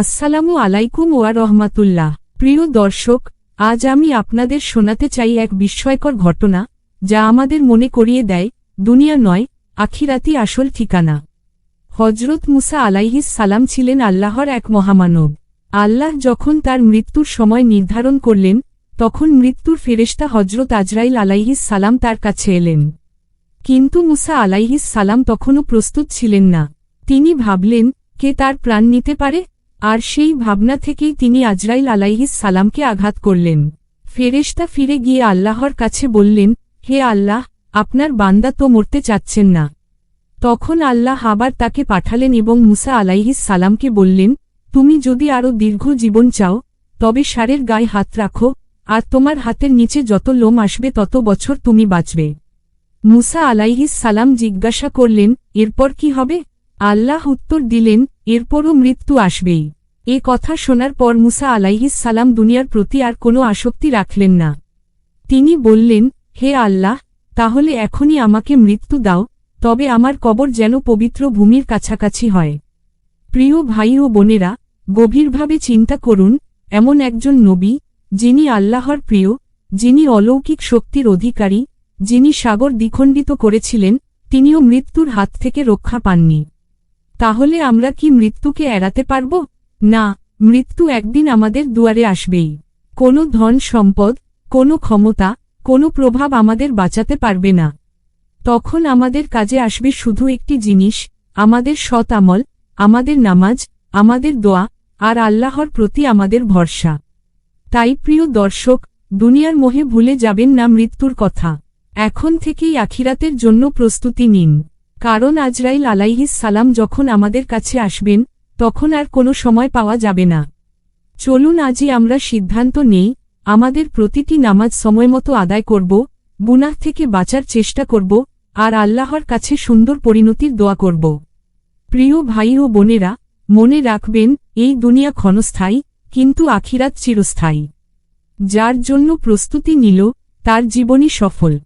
আসসালামু আলাইকুম ওয়া রহমাতুল্লাহ। প্রিয় দর্শক, আজ আমি আপনাদের শোনাতে চাই এক বিস্ময়কর ঘটনা, যা আমাদের মনে করিয়ে দেয়, দুনিয়া নয় আখিরাতি আসল ঠিকানা। হজরত মুসা আলাইহিস সালাম ছিলেন আল্লাহর এক মহামানব। আল্লাহ যখন তার মৃত্যুর সময় নির্ধারণ করলেন, তখন মৃত্যুর ফেরেশতা হজরত আজরাইল আলাইহিস সালাম তার কাছে এলেন। কিন্তু মুসা আলাইহিস সালাম তখনও প্রস্তুত ছিলেন না। তিনি ভাবলেন, কে তার প্রাণ নিতে পারে? আর সেই ভাবনা থেকেই তিনি আজরাইল আলাইহিস সালামকে আঘাত করলেন। ফেরেশতা ফিরে গিয়ে আল্লাহর কাছে বললেন, হে আল্লাহ, আপনার বান্দা তো মরতে চাচ্ছেন না। তখন আল্লাহ আবার তাকে পাঠালেন এবং মুসা আলাইহিস সালামকে বললেন, তুমি যদি আরও দীর্ঘ জীবন চাও, তবে সারের গায়ে হাত রাখো, আর তোমার হাতের নিচে যত লোম আসবে তত বছর তুমি বাঁচবে। মুসা আলাইহিস সালাম জিজ্ঞাসা করলেন, এরপর কি হবে? আল্লাহ উত্তর দিলেন, এরপরও মৃত্যু আসবেই। এ কথা শোনার পর মুসা আলাইহিস সালাম দুনিয়ার প্রতি আর কোনো আসক্তি রাখলেন না। তিনি বললেন, হে আল্লাহ, তাহলে এখনই আমাকে মৃত্যু দাও, তবে আমার কবর যেন পবিত্র ভূমির কাছাকাছি হয়। প্রিয় ভাই ও বোনেরা, গভীরভাবে চিন্তা করুন, এমন একজন নবী, যিনি আল্লাহর প্রিয়, যিনি অলৌকিক শক্তির অধিকারী, যিনি সাগর দ্বিখণ্ডিত করেছিলেন, তিনিও মৃত্যুর হাত থেকে রক্ষা পাননি। তাহলে আমরা কি মৃত্যুকে এড়াতে পারব? না, মৃত্যু একদিন আমাদের দুয়ারে আসবেই। কোনো ধন সম্পদ, কোনো ক্ষমতা, কোনো প্রভাব আমাদের বাঁচাতে পারবে না। তখন আমাদের কাজে আসবে শুধু একটি জিনিস, আমাদের সৎ আমল, আমাদের নামাজ, আমাদের দোয়া, আর আল্লাহর প্রতি আমাদের ভরসা। তাই প্রিয় দর্শক, দুনিয়ার মোহে ভুলে যাবেন না মৃত্যুর কথা। এখন থেকেই আখিরাতের জন্য প্রস্তুতি নিন। কারণ আজরাইল আলাইহিস সালাম যখন আমাদের কাছে আসবেন, তখন আর কোনো সময় পাওয়া যাবে না। চলুন আজই আমরা সিদ্ধান্ত নেই, আমাদের প্রতিটি নামাজ সময়মতো আদায় করব, গুনাহ থেকে বাঁচার চেষ্টা করব, আর আল্লাহর কাছে সুন্দর পরিণতির দোয়া করব। প্রিয় ভাই ও বোনেরা, মনে রাখবেন, এই দুনিয়া ক্ষণস্থায়ী, কিন্তু আখিরাত চিরস্থায়ী। যার জন্য প্রস্তুতি নিল, তার জীবনই সফল।